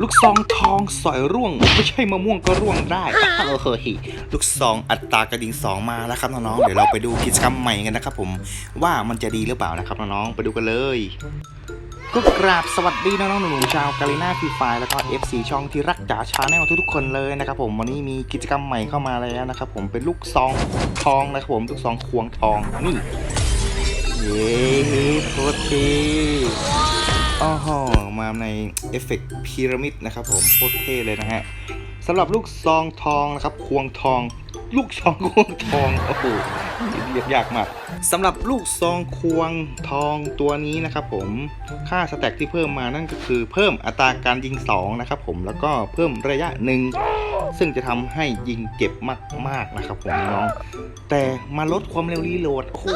ลูกซองทองสอยร่วง ไม่ใช่มะม่วงก็ร่วงได้เออเฮ้ยลูกซองอัตรากระดิ่งสองมาแล้วครับน้องๆเดี๋ยวเราไปดูกิจกรรมใหม่กันนะครับผมว่ามันจะดีหรือเปล่านะครับน้องๆไปดูกันเลยก็กราบสวัสดีน้องๆหนูๆชาวกาลิน่าฟรีไฟแล้วก็ FC ช่องที่รักจ๋าชาแนลทุกๆคนเลยนะครับผมวันนี้มีกิจกรรมใหม่เข้ามาแล้วนะครับผมเป็นลูกซองทองนะครับผมลูกซองควงทองนี่เย้โคตรเท่ อ๋อมาในเอฟเฟกต์พีระมิดนะครับผมโคตรเท่เลยนะฮะสำหรับลูกซองทองนะครับควงทอง ลูกซองควงทองโอ้โหเรียกยากมากสำหรับลูกซองควงทองตัวนี้นะครับผมค่าสแต็กที่เพิ่มมานั่นก็คือเพิ่มอัตราการยิง2นะครับผมแล้วก็เพิ่มระยะหนึ่ง ซึ่งจะทำให้ยิงเก็บมาก ๆนะครับผมน้อง แต่มาลดความเร็วรีโหลดโอ้โห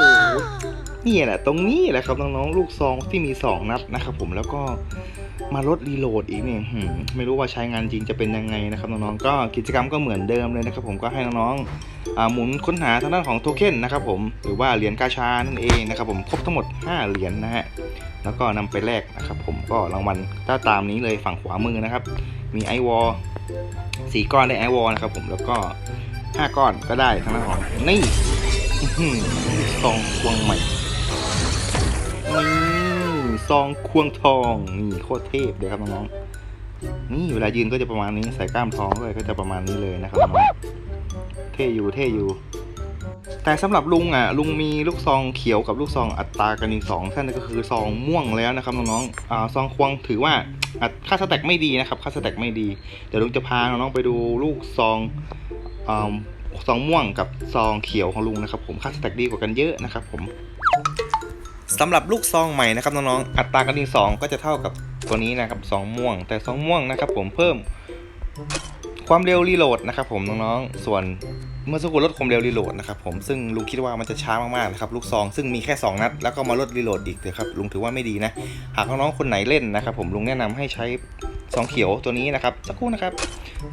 นี่แหละตรงนี้แหละครับน้องๆลูกซองที่มี 2 นัดนะครับผมแล้วก็มาลดรีโหลดอีกเนี่ยหืมไม่รู้ว่าใช้งานจริงจะเป็นยังไงนะครับน้องๆก็กิจกรรมก็เหมือนเดิมเลยนะครับผมก็ให้น้องๆอ่าหมุนค้นหาทางด้านของโทเค็นนะครับผมหรือว่าเหรียญกาชานั่นเองนะครับผมครบทั้งหมด 5 เหรียญนะฮะแล้วก็นำไปแลกนะครับผมก็รางวัลถ้าตามนี้เลยฝั่งขวามือนะครับ มีไอวอล สี่ก้อนได้ไอวอลนะครับผมแล้วก็5ก้อนก็ได้ทั้งด้านของนี่ซองควงใหม่นี่ซองควงทองนี่โคตรเทพเลยครับน้องๆนี่เวลายืนก็จะประมาณนี้ใส่กล้ามท้องด้วยก็จะประมาณนี้เลยนะครับน้องเท่อยู่เท่อยู่ แต่สำหรับลุงอะลุงมีลูกซองเขียวกับลูกซองอัตรากันอีกสองท่านก็คือซองม่วงแล้วนะครับน้องๆอ่าซองควงถือว่าค่าสแต็กไม่ดีนะครับค่าสแต็กไม่ดีเดี๋ยวลุงจะพาน้องๆไปดูลูกซองอ่าซองม่วงกับซองเขียวของลุงนะครับผมค่าสแต็กดีกว่ากันเยอะนะครับผมสำหรับลูกซองใหม่นะครับน้องๆอัตรากันอีกสองก็จะเท่ากับตัวนี้นะครับซองม่วง แต่ซองม่วงนะครับผมเพิ่มความเร็วรีโหลดนะครับผมน้องๆส่วน เมื่อสักครู่ลดความเร็วรีโหลดนะครับผมซึ่งลุงคิดว่ามันจะช้ามากๆนะครับลูกซองซึ่งมีแค่ 2 นัด แล้วก็มาลดรีโหลดอีกเถอะครับลุงถือว่าไม่ดีนะ หากน้องๆคนไหนเล่นนะครับผมลุงแนะนำให้ใช้ซองเขียวตัวนี้นะครับสักครู่นะครับ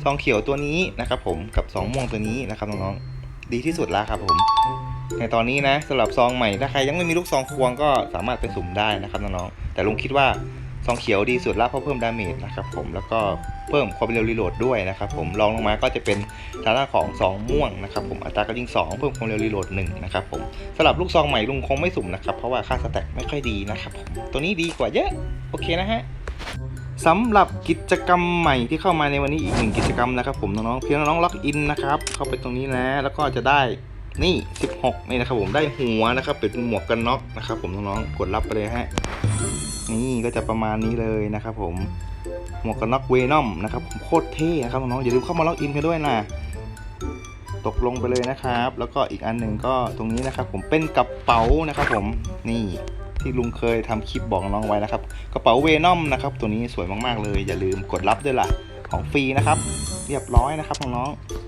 ซองเขียวตัวนี้นะครับผมกับซองม่วงตัวนี้นะครับน้องๆดีที่สุดแล้วครับผม ในตอนนี้นะสำหรับซองใหม่ถ้าใครยังไม่มีลูกซองควงก็สามารถไปสุ่มได้นะครับน้องๆแต่ลุงคิดว่า ซองเขียวดีสุดละเพราะเพิ่มดาเมจนะครับผมแล้วก็เพิ่มความเร็วรีโหลดด้วยนะครับผมรองลงมาก็จะเป็นทางด้านของซองม่วงนะครับผมอัตราการยิง 2 เพิ่มความเร็วรีโหลด1นะครับผมสำหรับลูกซองใหม่ลุงคงไม่สุ่มนะครับเพราะว่าค่าสแต็กไม่ค่อยดีนะครับผมตัวนี้ดีกว่าเยอะโอเคนะฮะสำหรับกิจกรรมใหม่ที่เข้ามาในวันนี้อีกหนึ่งกิจกรรมนะครับผมน้องๆเพียงน้องล็อกอินนะครับเข้าไปตรงนี้นะแล้วก็จะได้นี่ 16 นี่นะครับผมได้หัวนะครับเป็นหมวกกันน็อกนะครับผมน้องๆกดรับไปเลยฮะ นี่ก็จะประมาณนี้เลยนะครับผมหมวกกันน็อกเวนอมนะครับผมโคตรเท่นะครับน้องๆอย่าลืมเข้ามาล็อกอินกันด้วยนะตกลงไปเลยนะครับ แล้วก็อีกอันหนึ่งก็ตรงนี้นะครับ ผมเป็นกระเป๋านะครับ ผมนี่ที่ลุงเคยทำคลิปบอกน้องไว้นะครับ กระเป๋าเวนอมนะครับ ตัวนี้สวยมากๆเลย อย่าลืมกดรับด้วยล่ะของฟรีนะครับ เรียบร้อยนะครับน้องๆ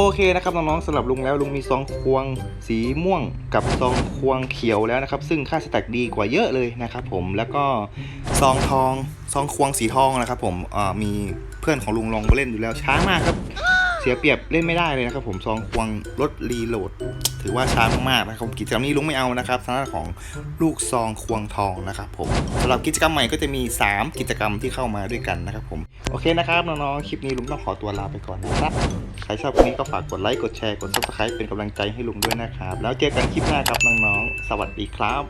โอเคนะครับน้องๆสำหรับลุงแล้วลุงมีซองควงสีม่วงกับซองควงเขียวแล้วนะครับ ซึ่งค่าสแต็กดีกว่าเยอะเลยนะครับผมแล้วก็ซองทองซองควงสีทองนะครับผมมีเพื่อนของลุงลองเล่นอยู่แล้วช้ามากครับ เสียเปรียบเล่นไม่ได้เลยนะครับผมซองควงลดรีโหลด ถือว่าช้ามากๆนะครับกิจกรรมนี้ลุงไม่เอานะครับทางด้านของลูกซองควงทองนะครับผมสำหรับกิจกรรมใหม่ก็จะมี 3 กิจกรรมที่เข้ามาด้วยกันนะครับผมโอเคนะครับน้องๆคลิปนี้ลุงต้องขอตัวลาไปก่อนนะครับใครชอบคลิปนี้ก็ฝากกดไลค์กดแชร์กดซับสไครป์เป็นกำลังใจให้ลุงด้วยนะครับแล้วเจอกันคลิปหน้าครับน้องๆสวัสดีครับ